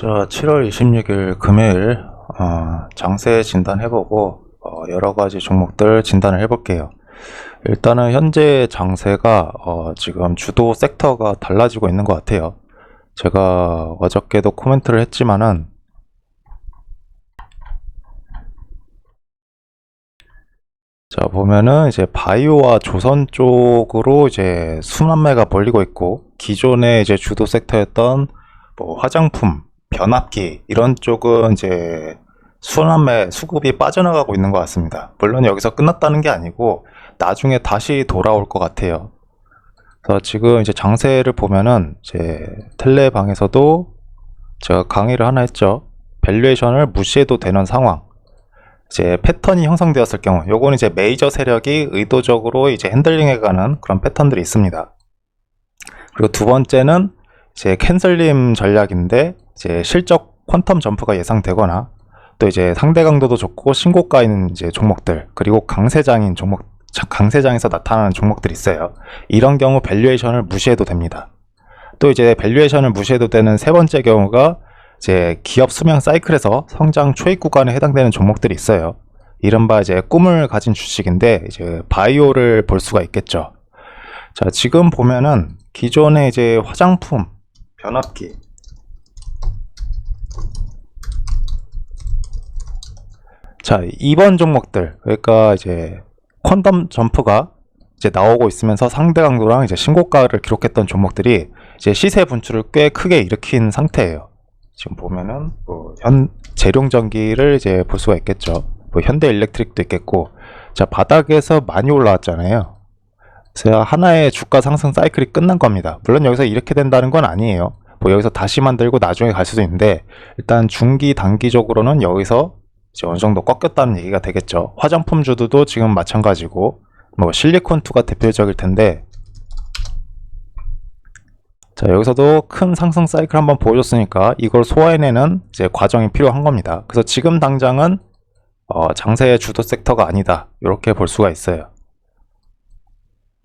자, 7월 26일 금요일 어, 장세 진단해보고 어, 여러 가지 종목들 진단을 해볼게요. 일단은 현재 장세가 어, 지금 주도 섹터가 달라지고 있는 것 같아요. 제가 어저께도 코멘트를 했지만은 자 보면은 이제 바이오와 조선 쪽으로 이제 순환매가 벌리고 있고 기존의 이제 주도 섹터였던 뭐 화장품, 변압기 이런 쪽은 이제 순환매 수급이 빠져나가고 있는 것 같습니다. 물론 여기서 끝났다는 게 아니고 나중에 다시 돌아올 것 같아요. 그래서 지금 이제 장세를 보면은 제 텔레방에서도 제가 강의를 하나 했죠. 밸류에이션을 무시해도 되는 상황. 이제 패턴이 형성되었을 경우, 요거는 이제 메이저 세력이 의도적으로 이제 핸들링해가는 그런 패턴들이 있습니다. 그리고 두 번째는 이제 캔슬림 전략인데 이제 실적 퀀텀 점프가 예상되거나 또 이제 상대 강도도 좋고 신고가인 이제 종목들 그리고 강세장인 종목 자, 강세장에서 나타나는 종목들이 있어요. 이런 경우 밸류에이션을 무시해도 됩니다. 또 이제 밸류에이션을 무시해도 되는 세 번째 경우가 이제 기업 수명 사이클에서 성장 초입 구간에 해당되는 종목들이 있어요. 이른바 이제 꿈을 가진 주식인데 이제 바이오를 볼 수가 있겠죠. 자, 지금 보면은 기존의 이제 화장품, 변압기, 자, 이번 종목들, 그러니까 이제 퀀텀 점프가 이제 나오고 있으면서 상대 강도랑 이제 신고가를 기록했던 종목들이 이제 시세 분출을 꽤 크게 일으킨 상태예요. 지금 보면은 뭐 현 재룡전기를 이제 볼 수가 있겠죠. 뭐 현대 일렉트릭도 있겠고, 자 바닥에서 많이 올라왔잖아요. 그래서 하나의 주가 상승 사이클이 끝난 겁니다. 물론 여기서 이렇게 된다는 건 아니에요. 뭐 여기서 다시 만들고 나중에 갈 수도 있는데 일단 중기 단기적으로는 여기서 어느 정도 꺾였다는 얘기가 되겠죠. 화장품 주도도 지금 마찬가지고 뭐 실리콘2가 대표적일 텐데 자 여기서도 큰 상승 사이클 한번 보여줬으니까 이걸 소화해내는 이제 과정이 필요한 겁니다. 그래서 지금 당장은 어, 장세의 주도 섹터가 아니다 이렇게 볼 수가 있어요.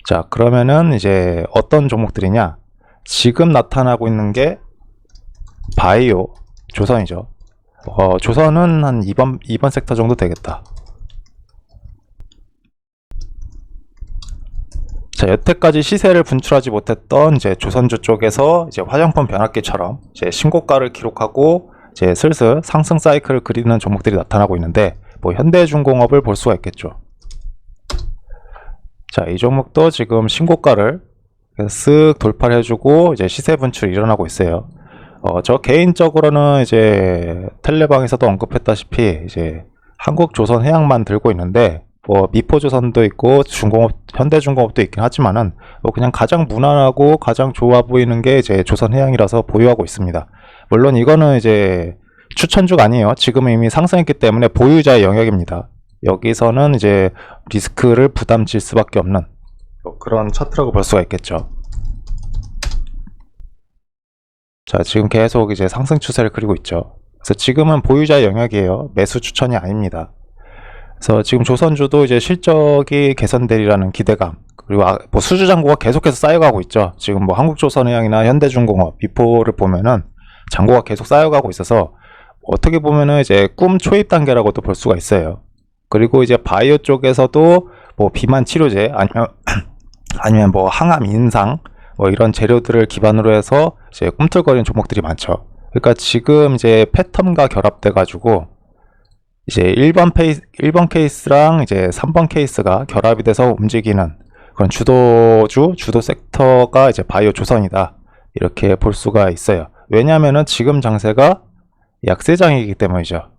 자 그러면은 이제 어떤 종목들이냐 지금 나타나고 있는 게 바이오 조선이죠. 어, 조선은 한 2번, 2번 섹터 정도 되겠다. 자, 여태까지 시세를 분출하지 못했던 이제 조선주 쪽에서 이제 화장품 변압기처럼 이제 신고가를 기록하고 이제 슬슬 상승 사이클을 그리는 종목들이 나타나고 있는데 뭐 현대중공업을 볼 수가 있겠죠. 자, 이 종목도 지금 신고가를 쓱 돌파를 해주고 이제 시세 분출이 일어나고 있어요. 어, 저 개인적으로는 이제 텔레방에서도 언급했다시피 이제 한국조선해양만 들고 있는데 뭐 미포조선도 있고 중공업 현대중공업도 있긴 하지만은 뭐 그냥 가장 무난하고 가장 좋아 보이는 게 이제 조선해양이라서 보유하고 있습니다. 물론 이거는 이제 추천주가 아니에요. 지금 이미 상승했기 때문에 보유자의 영역입니다. 여기서는 이제 리스크를 부담질 수밖에 없는 뭐 그런 차트라고 볼 수가 있겠죠. 자, 지금 계속 이제 상승 추세를 그리고 있죠. 그래서 지금은 보유자의 영역이에요. 매수 추천이 아닙니다. 그래서 지금 조선주도 이제 실적이 개선되리라는 기대감, 그리고 아, 뭐 수주 잔고가 계속해서 쌓여가고 있죠. 지금 뭐 한국조선해양이나 현대중공업, 비포를 보면은 잔고가 계속 쌓여가고 있어서 어떻게 보면은 이제 꿈 초입 단계라고도 볼 수가 있어요. 그리고 이제 바이오 쪽에서도 뭐 비만 치료제 아니면 아니면 뭐 항암 인상 뭐 이런 재료들을 기반으로 해서 이제 꿈틀거리는 종목들이 많죠. 그러니까 지금 이제 패턴과 결합돼 가지고 이제 1번 페이스 1번 케이스랑 이제 3번 케이스가 결합이 돼서 움직이는 그런 주도주 주도 섹터가 이제 바이오 조선이다. 이렇게 볼 수가 있어요. 왜냐면은 지금 장세가 약세장이기 때문이죠.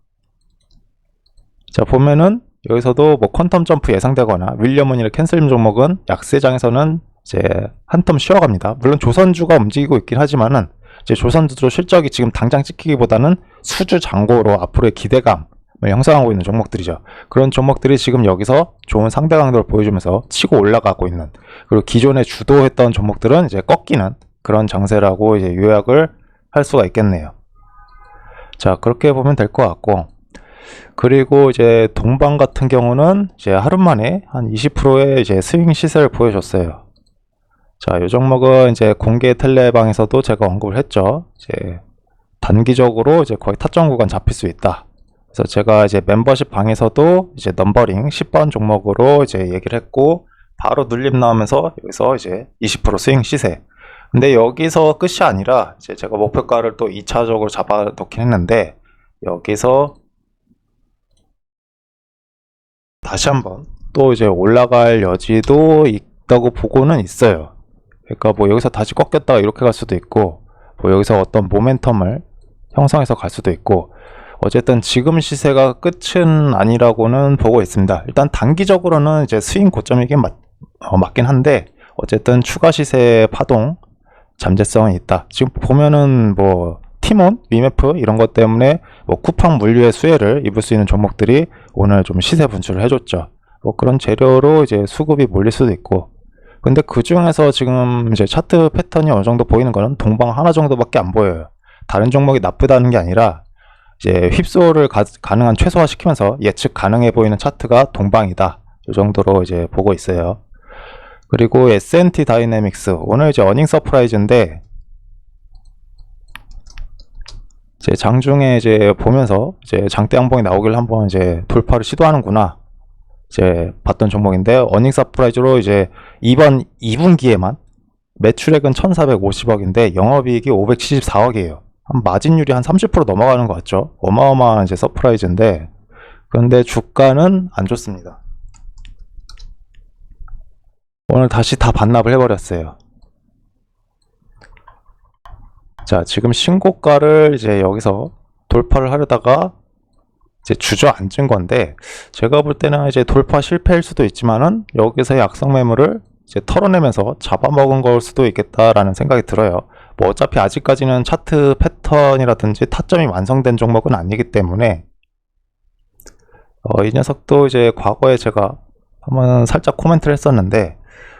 자, 보면은 여기서도 뭐 퀀텀 점프 예상되거나 윌리엄문이나 캔슬림 종목은 약세장에서는 이제 한텀 쉬어갑니다. 물론 조선주가 움직이고 있긴 하지만은 이제 조선주도 실적이 지금 당장 찍히기보다는 수주 잔고로 앞으로의 기대감을 형성하고 있는 종목들이죠. 그런 종목들이 지금 여기서 좋은 상대 강도를 보여주면서 치고 올라가고 있는 그리고 기존에 주도했던 종목들은 이제 꺾이는 그런 장세라고 이제 요약을 할 수가 있겠네요. 자 그렇게 보면 될 것 같고 그리고 이제 동방 같은 경우는 이제 하루 만에 한 20%의 이제 스윙 시세를 보여줬어요. 자, 이 종목은 이제 공개 텔레방에서도 제가 언급을 했죠. 이제 단기적으로 이제 거의 타점 구간 잡힐 수 있다. 그래서 제가 이제 멤버십 방에서도 이제 넘버링 10번 종목으로 이제 얘기를 했고 바로 눌림 나오면서 여기서 이제 20% 스윙 시세. 근데 여기서 끝이 아니라 이제 제가 목표가를 또 2차적으로 잡아 놓긴 했는데 여기서 다시 한번 또 이제 올라갈 여지도 있다고 보고는 있어요. 그러니까 뭐 여기서 다시 꺾였다가 이렇게 갈 수도 있고 뭐 여기서 어떤 모멘텀을 형성해서 갈 수도 있고 어쨌든 지금 시세가 끝은 아니라고는 보고 있습니다. 일단 단기적으로는 이제 스윙 고점이긴 맞, 어, 맞긴 한데 어쨌든 추가 시세 파동 잠재성은 있다. 지금 보면은 뭐 티몬, 위메프 이런 것 때문에 뭐 쿠팡 물류의 수혜를 입을 수 있는 종목들이 오늘 좀 시세 분출을 해줬죠. 뭐 그런 재료로 이제 수급이 몰릴 수도 있고. 근데 그 중에서 지금 이제 차트 패턴이 어느 정도 보이는 거는 동방 하나 정도밖에 안 보여요. 다른 종목이 나쁘다는 게 아니라 이제 휩소를 가, 가능한 최소화 시키면서 예측 가능해 보이는 차트가 동방이다. 이 정도로 이제 보고 있어요. 그리고 S&T 다이내믹스 오늘 이제 어닝 서프라이즈인데 이제 장중에 이제 보면서 이제 장대 양봉이 나오길 한번 이제 돌파를 시도하는구나 이제 봤던 종목인데 어닝 서프라이즈로 이제 이번 2분기에만 매출액은 1,450억인데 영업이익이 574억이에요. 한 마진율이 한 30% 넘어가는 것 같죠. 어마어마한 이제 서프라이즈인데 그런데 주가는 안 좋습니다. 오늘 다시 다 반납을 해버렸어요. 자, 지금 신고가를 이제 여기서 돌파를 하려다가 이제 주저앉은 건데 제가 볼 때는 이제 돌파 실패일 수도 있지만은 여기서 약성 매물을 이제 털어내면서 잡아먹은 걸 수도 있겠다라는 생각이 들어요. 뭐 어차피 아직까지는 차트 패턴이라든지 타점이 완성된 종목은 아니기 때문에 어, 이 녀석도 이제 과거에 제가 한번 살짝 코멘트를 했었는데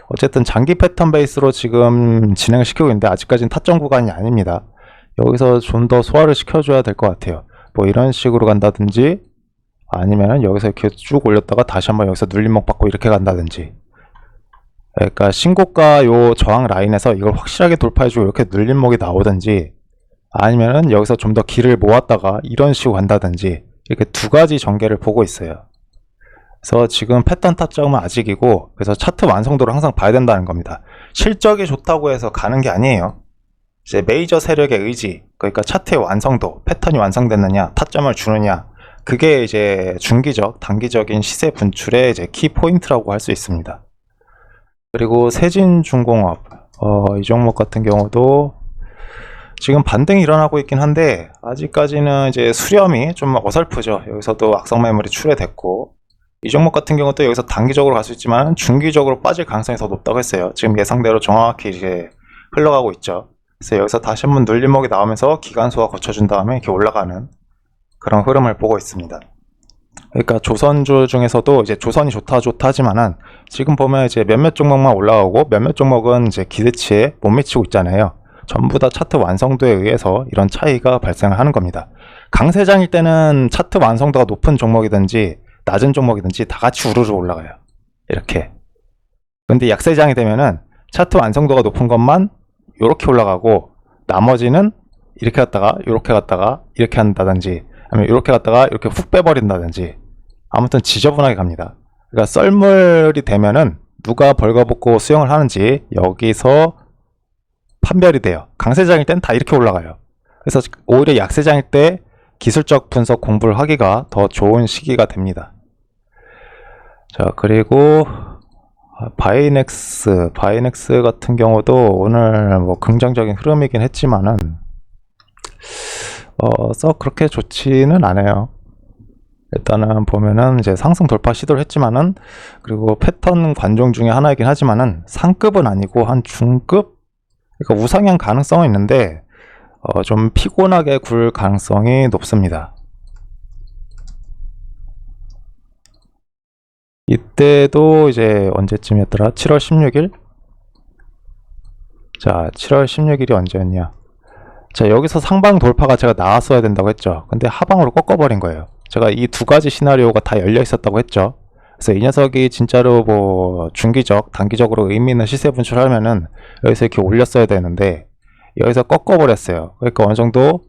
어쨌든 장기 패턴 베이스로 지금 진행을 시키고 있는데 아직까지는 타점 구간이 아닙니다. 여기서 좀 더 소화를 시켜줘야 될 것 같아요. 뭐 이런 식으로 간다든지 아니면 여기서 이렇게 쭉 올렸다가 다시 한번 여기서 눌림목 받고 이렇게 간다든지 그러니까 신고가 요 저항 라인에서 이걸 확실하게 돌파해주고 이렇게 눌림목이 나오든지 아니면은 여기서 좀 더 길을 모았다가 이런 식으로 간다든지 이렇게 두 가지 전개를 보고 있어요. 그래서 지금 패턴 타점은 아직이고 그래서 차트 완성도를 항상 봐야 된다는 겁니다. 실적이 좋다고 해서 가는 게 아니에요. 이제 메이저 세력의 의지, 그러니까 차트의 완성도, 패턴이 완성됐느냐, 타점을 주느냐, 그게 이제 중기적, 단기적인 시세 분출의 이제 키 포인트라고 할 수 있습니다. 그리고 세진중공업, 어, 이 종목 같은 경우도 지금 반등이 일어나고 있긴 한데 아직까지는 이제 수렴이 좀 어설프죠. 여기서도 악성 매물이 출회됐고 이 종목 같은 경우도 여기서 단기적으로 갈 수 있지만 중기적으로 빠질 가능성이 더 높다고 했어요. 지금 예상대로 정확히 이제 흘러가고 있죠. 그래서 여기서 다시 한번 눌림목이 나오면서 기간소가 거쳐준 다음에 이렇게 올라가는 그런 흐름을 보고 있습니다. 그러니까 조선주 중에서도 이제 조선이 좋다 좋다 하지만은 지금 보면 이제 몇몇 종목만 올라오고 몇몇 종목은 이제 기대치에 못 미치고 있잖아요. 전부 다 차트 완성도에 의해서 이런 차이가 발생을 하는 겁니다. 강세장일 때는 차트 완성도가 높은 종목이든지 낮은 종목이든지 다 같이 우르르 올라가요. 이렇게. 근데 약세장이 되면은 차트 완성도가 높은 것만 이렇게 올라가고 나머지는 이렇게 갔다가 이렇게 갔다가 이렇게 한다든지 아니면 이렇게 갔다가 이렇게 훅 빼버린다든지 아무튼 지저분하게 갑니다. 그러니까 썰물이 되면은 누가 벌거벗고 수영을 하는지 여기서 판별이 돼요. 강세장일 땐 다 이렇게 올라가요. 그래서 오히려 약세장일 때 기술적 분석 공부를 하기가 더 좋은 시기가 됩니다. 자, 그리고 바이넥스, 바이넥스 같은 경우도 오늘 뭐 긍정적인 흐름이긴 했지만은 어, 썩 그렇게 좋지는 않아요. 일단은 보면은 이제 상승 돌파 시도를 했지만은 그리고 패턴 관종 중에 하나이긴 하지만은 상급은 아니고 한 중급 그러니까 우상향 가능성은 있는데 어, 좀 피곤하게 굴 가능성이 높습니다. 이때도 이제 언제쯤이었더라? 7월 16일? 자, 7월 16일이 언제였냐? 자, 여기서 상방 돌파가 제가 나왔어야 된다고 했죠. 근데 하방으로 꺾어버린 거예요. 제가 이 두 가지 시나리오가 다 열려 있었다고 했죠. 그래서 이 녀석이 진짜로 뭐 중기적, 단기적으로 의미 있는 시세 분출하면은 여기서 이렇게 올렸어야 되는데 여기서 꺾어버렸어요. 그러니까 어느 정도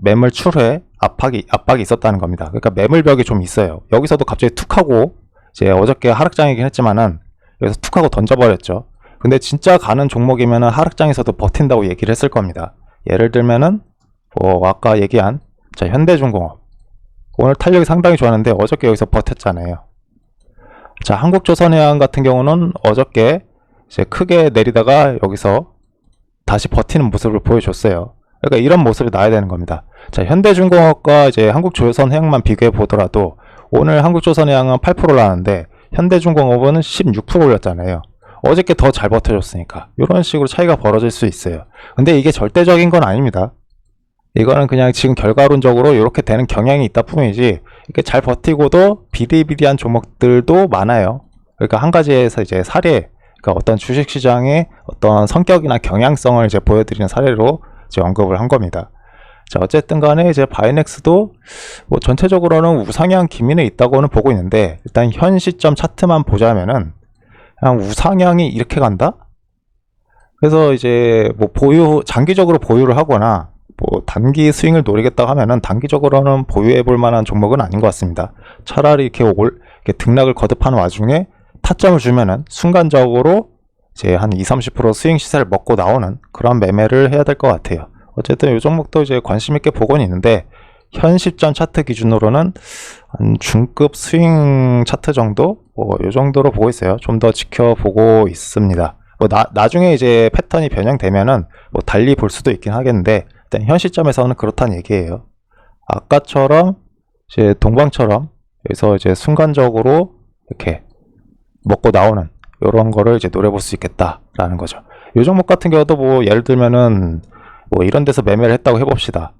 매물 출회 압박이 압박이 있었다는 겁니다. 그러니까 매물벽이 좀 있어요. 여기서도 갑자기 툭 하고 이제 어저께 하락장이긴 했지만은 여기서 툭 하고 던져버렸죠. 근데 진짜 가는 종목이면은 하락장에서도 버틴다고 얘기를 했을 겁니다. 예를 들면은 뭐 아까 얘기한 자 현대중공업 오늘 탄력이 상당히 좋았는데 어저께 여기서 버텼잖아요. 자 한국조선해양 같은 경우는 어저께 이제 크게 내리다가 여기서 다시 버티는 모습을 보여줬어요. 그러니까 이런 모습이 나야 되는 겁니다. 자, 현대중공업과 이제 한국조선해양만 비교해 보더라도 오늘 한국조선해양은 8% 올랐는데 현대중공업은 16% 올렸잖아요. 어저께 더 잘 버텨줬으니까 이런 식으로 차이가 벌어질 수 있어요. 근데 이게 절대적인 건 아닙니다. 이거는 그냥 지금 결과론적으로 이렇게 되는 경향이 있다 뿐이지 이렇게 잘 버티고도 비리비리한 종목들도 많아요. 그러니까 한 가지에서 이제 사례, 그러니까 어떤 주식시장의 어떤 성격이나 경향성을 이제 보여드리는 사례로 이제 언급을 한 겁니다. 자, 어쨌든 간에 이제 바이넥스도 뭐 전체적으로는 우상향 기미는 있다고는 보고 있는데 일단 현 시점 차트만 보자면은 그냥 우상향이 이렇게 간다? 그래서 이제 뭐 보유, 장기적으로 보유를 하거나 뭐 단기 스윙을 노리겠다 하면은 단기적으로는 보유해 볼 만한 종목은 아닌 것 같습니다. 차라리 이렇게 올, 이렇게 등락을 거듭하는 와중에 타점을 주면은 순간적으로 이제 한 2, 30% 스윙 시세를 먹고 나오는 그런 매매를 해야 될 것 같아요. 어쨌든 이 종목도 이제 관심 있게 보고는 있는데 현 시점 차트 기준으로는 한 중급 스윙 차트 정도 뭐 이 정도로 보고 있어요. 좀 더 지켜보고 있습니다. 뭐 나, 나중에 이제 패턴이 변형되면은 뭐 달리 볼 수도 있긴 하겠는데 일단 현 시점에서는 그렇다는 얘기예요. 아까처럼 이제 동방처럼 여기서 이제 순간적으로 이렇게 먹고 나오는 이런 거를 이제 노려볼 수 있겠다라는 거죠. 요 종목 같은 경우도 뭐 예를 들면은 뭐 이런 데서 매매를 했다고 해봅시다.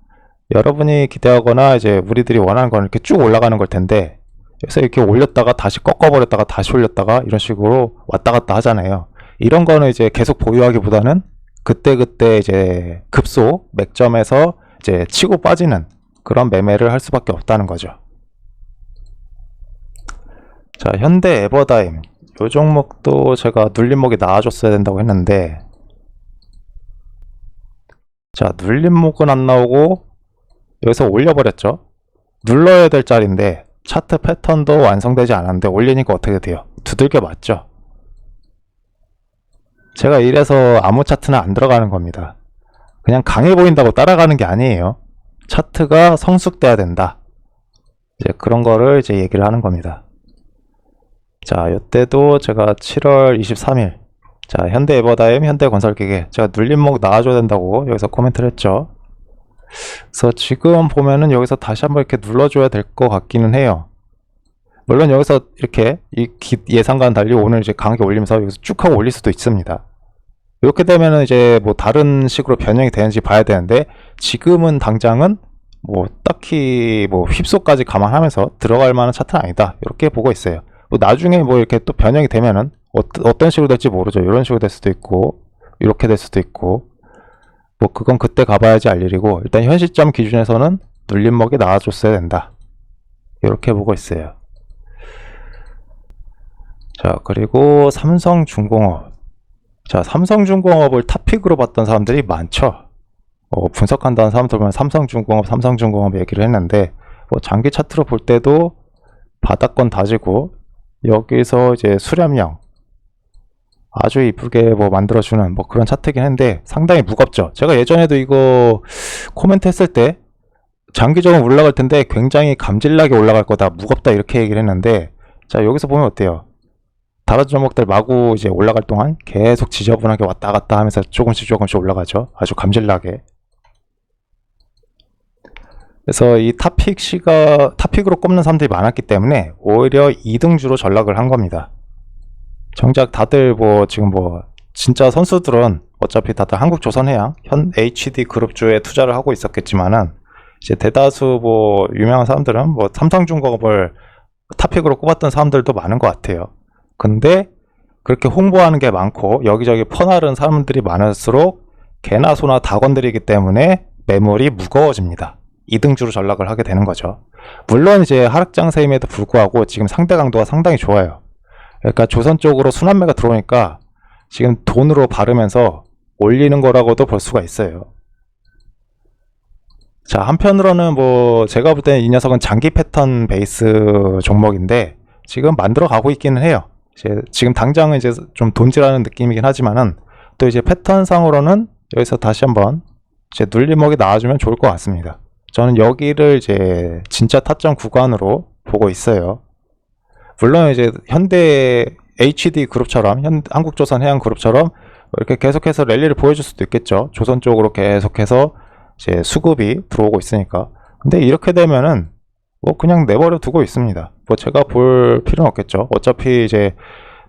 여러분이 기대하거나 이제 우리들이 원하는 건 이렇게 쭉 올라가는 걸 텐데 그래서 이렇게 올렸다가 다시 꺾어버렸다가 다시 올렸다가 이런 식으로 왔다 갔다 하잖아요. 이런 거는 이제 계속 보유하기보다는 그때그때 이제 급소 맥점에서 이제 치고 빠지는 그런 매매를 할 수밖에 없다는 거죠. 자, 현대 에버다임. 요 종목도 제가 눌림목이 나와줬어야 된다고 했는데 자, 눌림목은 안 나오고 여기서 올려버렸죠. 눌러야 될 자리인데 차트 패턴도 완성되지 않았는데 올리니까 어떻게 돼요? 두들겨 맞죠? 제가 이래서 아무 차트는 안 들어가는 겁니다. 그냥 강해 보인다고 따라가는 게 아니에요. 차트가 성숙돼야 된다. 이제 그런 거를 이제 얘기를 하는 겁니다. 자, 이때도 제가 7월 23일 자, 현대 에버다임, 현대 건설기계 제가 눌림목 나와줘야 된다고 여기서 코멘트를 했죠. 그래서 지금 보면은 여기서 다시 한번 이렇게 눌러줘야 될 것 같기는 해요. 물론 여기서 이렇게 이 기- 예상과는 달리 오늘 이제 강하게 올리면서 여기서 쭉 하고 올릴 수도 있습니다. 이렇게 되면은 이제 뭐 다른 식으로 변형이 되는지 봐야 되는데 지금은 당장은 뭐 딱히 뭐 휩소까지 감안하면서 들어갈 만한 차트는 아니다. 이렇게 보고 있어요. 뭐 나중에 뭐 이렇게 또 변형이 되면은 어, 어떤 식으로 될지 모르죠. 이런 식으로 될 수도 있고 이렇게 될 수도 있고 뭐 그건 그때 가봐야지 알 일이고 일단 현 시점 기준에서는 눌림목이 나와줬어야 된다. 이렇게 보고 있어요. 자 그리고 삼성중공업 자 삼성중공업을 탑픽으로 봤던 사람들이 많죠. 어, 분석한다는 사람들 보면 삼성중공업, 삼성중공업 얘기를 했는데 뭐 장기 차트로 볼 때도 바닥권 다지고 여기서 이제 수렴형 아주 이쁘게 뭐 만들어주는 뭐 그런 차트긴 한데 상당히 무겁죠. 제가 예전에도 이거 코멘트 했을 때 장기적으로 올라갈 텐데 굉장히 감질나게 올라갈 거다 무겁다 이렇게 얘기를 했는데 자 여기서 보면 어때요? 다른 종목들 마구 이제 올라갈 동안 계속 지저분하게 왔다 갔다 하면서 조금씩 조금씩 올라가죠. 아주 감질나게. 그래서 이 탑픽 시가 탑픽으로 꼽는 사람들이 많았기 때문에 오히려 2등주로 전락을 한 겁니다. 정작 다들 뭐 지금 뭐 진짜 선수들은 어차피 다들 한국 조선해양 현 HD 그룹주에 투자를 하고 있었겠지만은 이제 대다수 뭐 유명한 사람들은 뭐 삼성중공업을 탑픽으로 꼽았던 사람들도 많은 것 같아요. 근데 그렇게 홍보하는 게 많고 여기저기 퍼나른 사람들이 많을수록 개나 소나 다 건드리기 때문에 매물이 무거워집니다. 2등주로 전락을 하게 되는 거죠. 물론 이제 하락장세임에도 불구하고 지금 상대 강도가 상당히 좋아요. 그러니까 조선 쪽으로 순환매가 들어오니까 지금 돈으로 바르면서 올리는 거라고도 볼 수가 있어요. 자, 자, 한편으로는 뭐 제가 볼 때는 이 녀석은 장기 패턴 베이스 종목인데 지금 만들어 가고 있기는 해요. 이제 지금 당장은 이제 좀 돈질하는 느낌이긴 하지만은 또 이제 패턴상으로는 여기서 다시 한번 이제 눌림목이 나와주면 좋을 것 같습니다. 저는 여기를 이제 진짜 타점 구간으로 보고 있어요. 물론 이제 현대 HD 그룹처럼 현 한국조선 해양 그룹처럼 이렇게 계속해서 랠리를 보여줄 수도 있겠죠. 조선 쪽으로 계속해서 이제 수급이 들어오고 있으니까. 근데 이렇게 되면은 뭐 그냥 내버려 두고 있습니다. 뭐 제가 볼 필요는 없겠죠. 어차피 이제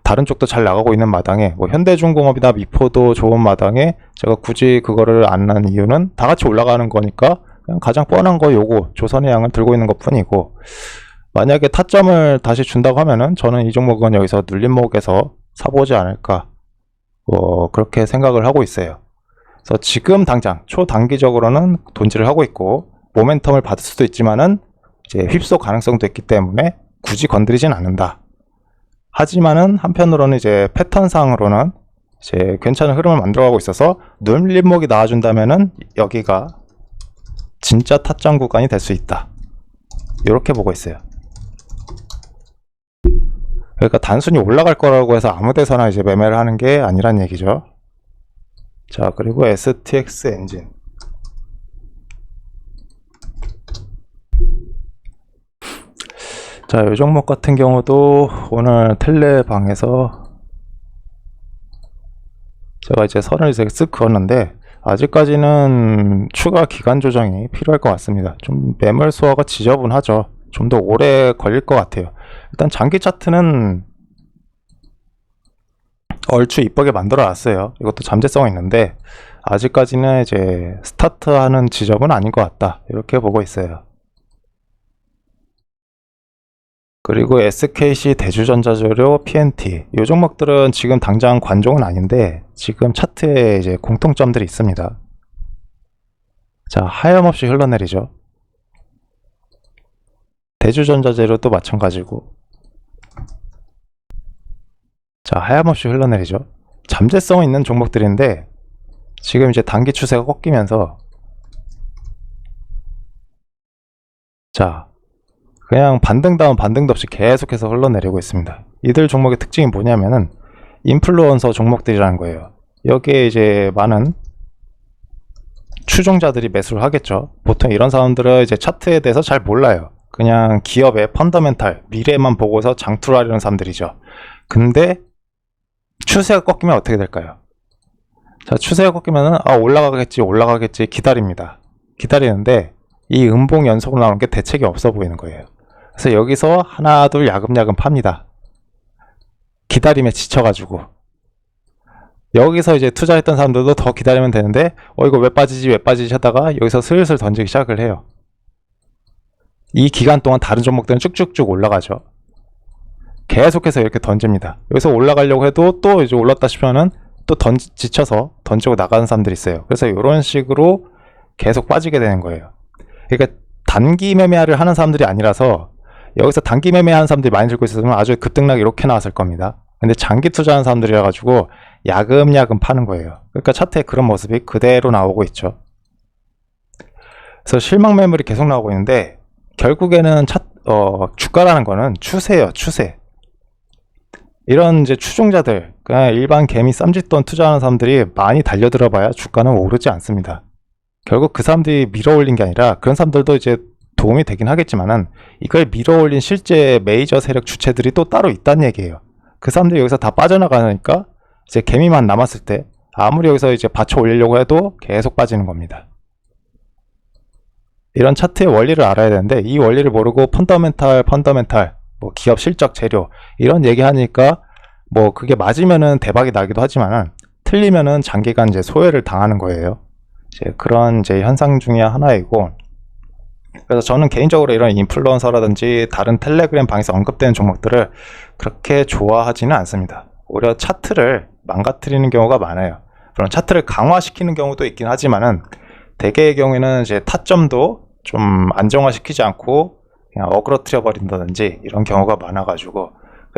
다른 쪽도 잘 나가고 있는 마당에 뭐 현대중공업이나 미포도 좋은 마당에 제가 굳이 그거를 안한 이유는 다 같이 올라가는 거니까 그냥 가장 뻔한 거 요거 조선해양을 들고 있는 것 뿐이고 만약에 타점을 다시 준다고 하면은 저는 이 종목은 여기서 눌림목에서 사보지 않을까 뭐 그렇게 생각을 하고 있어요. 그래서 지금 당장 초단기적으로는 돈질을 하고 있고 모멘텀을 받을 수도 있지만은 이제 휩쓸 가능성도 있기 때문에 굳이 건드리진 않는다. 하지만은 한편으로는 이제 패턴상으로는 이제 괜찮은 흐름을 만들어가고 있어서 눌림목이 나와준다면은 여기가 진짜 타점 구간이 될 수 있다. 이렇게 보고 있어요. 그러니까 단순히 올라갈 거라고 해서 아무 데서나 이제 매매를 하는 게 아니란 얘기죠. 자, 그리고 STX 엔진. 자, 이 종목 같은 경우도 오늘 텔레방에서 제가 이제 선을 이제 쓱 그었는데 아직까지는 추가 기간 조정이 필요할 것 같습니다. 좀 매물 수화가 지저분하죠. 좀 더 오래 걸릴 것 같아요. 일단 장기 차트는 얼추 이쁘게 만들어 놨어요. 이것도 잠재성이 있는데 아직까지는 이제 스타트하는 지점은 아닌 것 같다. 이렇게 보고 있어요. 그리고 SKC 대주전자재료 PNT 이 종목들은 지금 당장 관종은 아닌데 지금 차트에 이제 공통점들이 있습니다. 자 하염없이 흘러내리죠. 대주전자재료도 마찬가지고 자 하염없이 흘러내리죠. 잠재성 있는 종목들인데 지금 이제 단기 추세가 꺾이면서 자 그냥 반등 다운 반등도 없이 계속해서 흘러내리고 있습니다. 이들 종목의 특징이 뭐냐면은 인플루언서 종목들이라는 거예요. 여기에 이제 많은 추종자들이 매수를 하겠죠. 보통 이런 사람들은 이제 차트에 대해서 잘 몰라요. 그냥 기업의 펀더멘탈, 미래만 보고서 장투를 하려는 사람들이죠. 근데 추세가 꺾이면 어떻게 될까요? 자, 추세가 꺾이면은 아, 올라가겠지, 올라가겠지 기다립니다. 기다리는데 이 음봉 연속으로 나오는 게 대책이 없어 보이는 거예요. 그래서 여기서 하나 둘 야금야금 팝니다. 기다림에 지쳐가지고 여기서 이제 투자했던 사람들도 더 기다리면 되는데 어 이거 왜 빠지지 왜 빠지지 하다가 여기서 슬슬 던지기 시작을 해요. 이 기간 동안 다른 종목들은 쭉쭉쭉 올라가죠. 계속해서 이렇게 던집니다. 여기서 올라가려고 해도 또 이제 올랐다 싶으면은 또 던지, 지쳐서 던지고 나가는 사람들이 있어요. 그래서 이런 식으로 계속 빠지게 되는 거예요. 그러니까 단기 매매를 하는 사람들이 아니라서 여기서 단기 매매하는 사람들이 많이 들고 있었으면 아주 급등락 이렇게 나왔을 겁니다. 근데 장기 투자하는 사람들이라 가지고 야금야금 파는 거예요. 그러니까 차트에 그런 모습이 그대로 나오고 있죠. 그래서 실망 매물이 계속 나오고 있는데 결국에는 차, 어, 주가라는 거는 추세예요, 추세. 이런 이제 추종자들, 그냥 일반 개미 쌈짓돈 투자하는 사람들이 많이 달려들어 봐야 주가는 오르지 않습니다. 결국 그 사람들이 밀어 올린 게 아니라 그런 사람들도 이제 도움이 되긴 하겠지만은 이걸 밀어 올린 실제 메이저 세력 주체들이 또 따로 있다는 얘기예요. 그 사람들이 여기서 다 빠져나가니까 이제 개미만 남았을 때 아무리 여기서 이제 받쳐 올리려고 해도 계속 빠지는 겁니다. 이런 차트의 원리를 알아야 되는데 이 원리를 모르고 펀더멘탈, 펀더멘탈, 뭐 기업 실적 재료 이런 얘기하니까 뭐 그게 맞으면은 대박이 나기도 하지만은 틀리면은 장기간 이제 소외를 당하는 거예요. 이제 그런 이제 현상 중에 하나이고 그래서 저는 개인적으로 이런 인플루언서라든지 다른 텔레그램 방에서 언급되는 종목들을 그렇게 좋아하지는 않습니다. 오히려 차트를 망가뜨리는 경우가 많아요. 물론 차트를 강화시키는 경우도 있긴 하지만은 대개의 경우에는 이제 타점도 좀 안정화시키지 않고 그냥 어그러뜨려 버린다든지 이런 경우가 많아가지고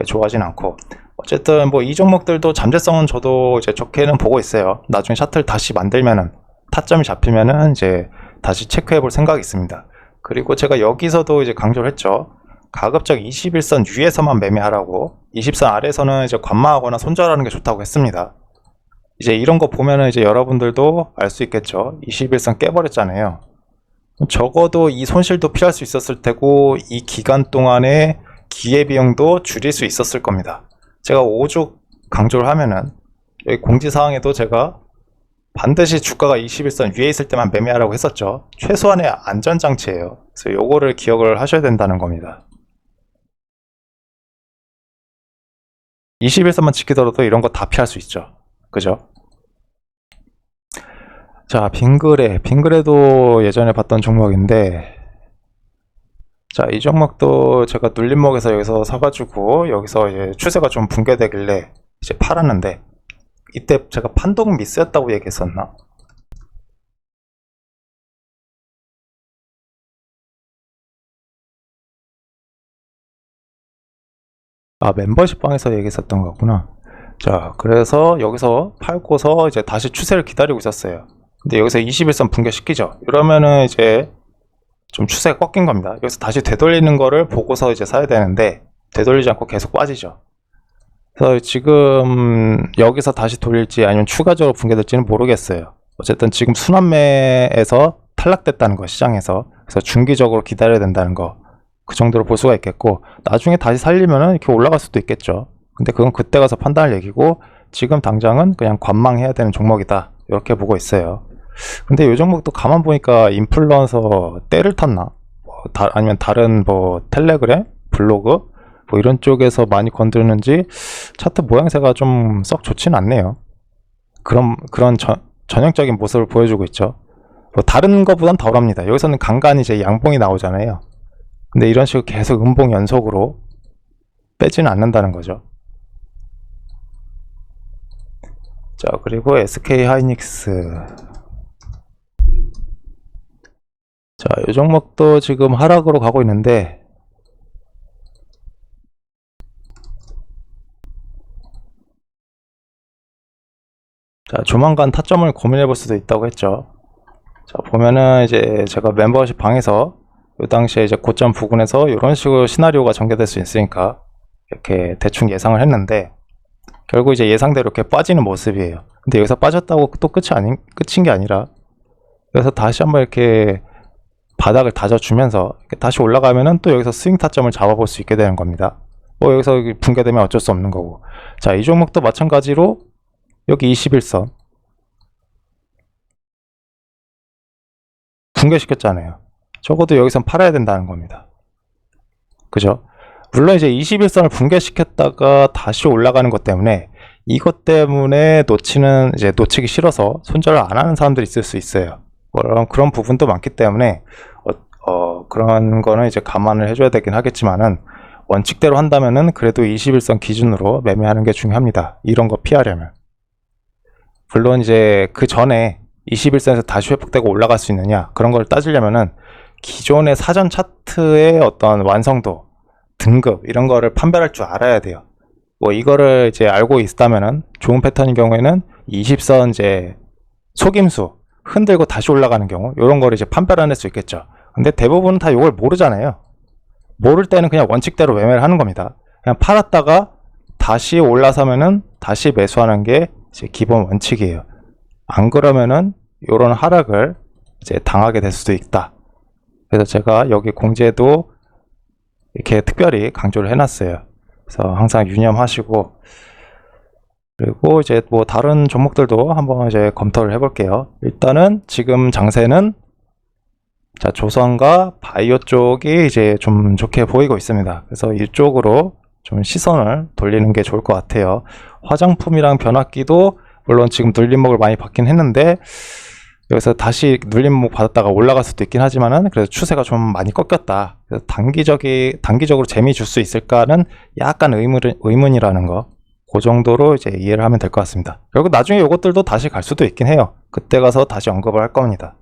좋아하진 않고 어쨌든 뭐 이 종목들도 잠재성은 저도 이제 좋게는 보고 있어요. 나중에 차트를 다시 만들면은 타점이 잡히면은 이제 다시 체크해 볼 생각이 있습니다. 그리고 제가 여기서도 이제 강조를 했죠. 가급적 21선 위에서만 매매하라고 20선 아래에서는 이제 관망하거나 손절하는 게 좋다고 했습니다. 이제 이런 거 보면은 이제 여러분들도 알 수 있겠죠. 21선 깨버렸잖아요. 적어도 이 손실도 피할 수 있었을 테고 이 기간 동안에 기회비용도 줄일 수 있었을 겁니다. 제가 5주 강조를 하면은 여기 공지사항에도 제가 반드시 주가가 21선 위에 있을 때만 매매하라고 했었죠. 최소한의 안전장치예요. 그래서 요거를 기억을 하셔야 된다는 겁니다. 21선만 지키더라도 이런 거 다 피할 수 있죠. 그죠? 자, 빙그레. 빙그레도 예전에 봤던 종목인데, 자, 이 종목도 제가 눌림목에서 여기서 사가지고, 여기서 이제 추세가 좀 붕괴되길래 이제 팔았는데, 이때 제가 판독 미스였다고 얘기했었나? 아, 멤버십 방에서 얘기했었던 거구나. 자, 그래서 여기서 팔고서 이제 다시 추세를 기다리고 있었어요. 근데 여기서 21선 붕괴시키죠. 이러면은 이제 좀 추세가 꺾인 겁니다. 여기서 다시 되돌리는 거를 보고서 이제 사야 되는데 되돌리지 않고 계속 빠지죠. 그래서 지금 여기서 다시 돌릴지 아니면 추가적으로 붕괴될지는 모르겠어요. 어쨌든 지금 순환매에서 탈락됐다는 거 시장에서 그래서 중기적으로 기다려야 된다는 거 그 정도로 볼 수가 있겠고 나중에 다시 살리면은 이렇게 올라갈 수도 있겠죠. 근데 그건 그때 가서 판단할 얘기고 지금 당장은 그냥 관망해야 되는 종목이다 이렇게 보고 있어요. 근데 이 종목도 가만 보니까 인플루언서 때를 탔나? 뭐 다- 아니면 다른 뭐 텔레그램, 블로그 뭐 이런 쪽에서 많이 건드리는지 차트 모양새가 좀 썩 좋지는 않네요. 그런 그런 저- 전형적인 모습을 보여주고 있죠. 뭐 다른 것보단 덜합니다. 여기서는 간간히 이제 양봉이 나오잖아요. 근데 이런 식으로 계속 음봉 연속으로 빼지는 않는다는 거죠. 자, 그리고 SK 하이닉스. 자, 이 종목도 지금 하락으로 가고 있는데, 자, 조만간 타점을 고민해 볼 수도 있다고 했죠. 자, 보면은 이제 제가 멤버십 방에서 이 당시에 이제 고점 부근에서 이런 식으로 시나리오가 전개될 수 있으니까 이렇게 대충 예상을 했는데 결국 이제 예상대로 이렇게 빠지는 모습이에요. 근데 여기서 빠졌다고 또 끝이 아닌 끝인 게 아니라 그래서 다시 한번 이렇게 바닥을 다져주면서 다시 올라가면은 또 여기서 스윙 타점을 잡아볼 수 있게 되는 겁니다. 뭐 여기서 붕괴되면 어쩔 수 없는 거고. 자, 이 종목도 마찬가지로 여기 21선 붕괴시켰잖아요. 적어도 여기선 팔아야 된다는 겁니다. 그죠? 물론 이제 21선을 붕괴시켰다가 다시 올라가는 것 때문에 이것 때문에 놓치는 이제 놓치기 싫어서 손절을 안 하는 사람들이 있을 수 있어요. 그런 그런 부분도 많기 때문에 어, 어, 그런 거는 이제 감안을 해줘야 되긴 하겠지만은 원칙대로 한다면은 그래도 21선 기준으로 매매하는 게 중요합니다. 이런 거 피하려면. 물론 이제 그 전에 21선에서 다시 회복되고 올라갈 수 있느냐 그런 걸 따지려면은 기존의 사전 차트의 어떤 완성도, 등급 이런 거를 판별할 줄 알아야 돼요. 뭐 이거를 이제 알고 있다면은 좋은 패턴인 경우에는 20선 이제 속임수 흔들고 다시 올라가는 경우 이런 거를 이제 판별해낼 수 있겠죠. 근데 대부분은 다 이걸 모르잖아요. 모를 때는 그냥 원칙대로 매매를 하는 겁니다. 그냥 팔았다가 다시 올라서면은 다시 매수하는 게 이제 기본 원칙이에요. 안 그러면은 이런 하락을 이제 당하게 될 수도 있다. 그래서 제가 여기 공지에도 이렇게 특별히 강조를 해놨어요. 그래서 항상 유념하시고 그리고 이제 뭐 다른 종목들도 한번 이제 검토를 해볼게요. 일단은 지금 장세는 자 조선과 바이오 쪽이 이제 좀 좋게 보이고 있습니다. 그래서 이쪽으로 좀 시선을 돌리는 게 좋을 것 같아요. 화장품이랑 변압기도 물론 지금 눌림목을 많이 받긴 했는데 여기서 다시 눌림목 받았다가 올라갈 수도 있긴 하지만은 그래서 추세가 좀 많이 꺾였다. 그래서 단기적이 단기적으로 재미 줄 수 있을까는 약간 의문 의문이라는 거. 그 정도로 이제 이해를 하면 될 것 같습니다. 결국 나중에 이것들도 다시 갈 수도 있긴 해요. 그때 가서 다시 언급을 할 겁니다.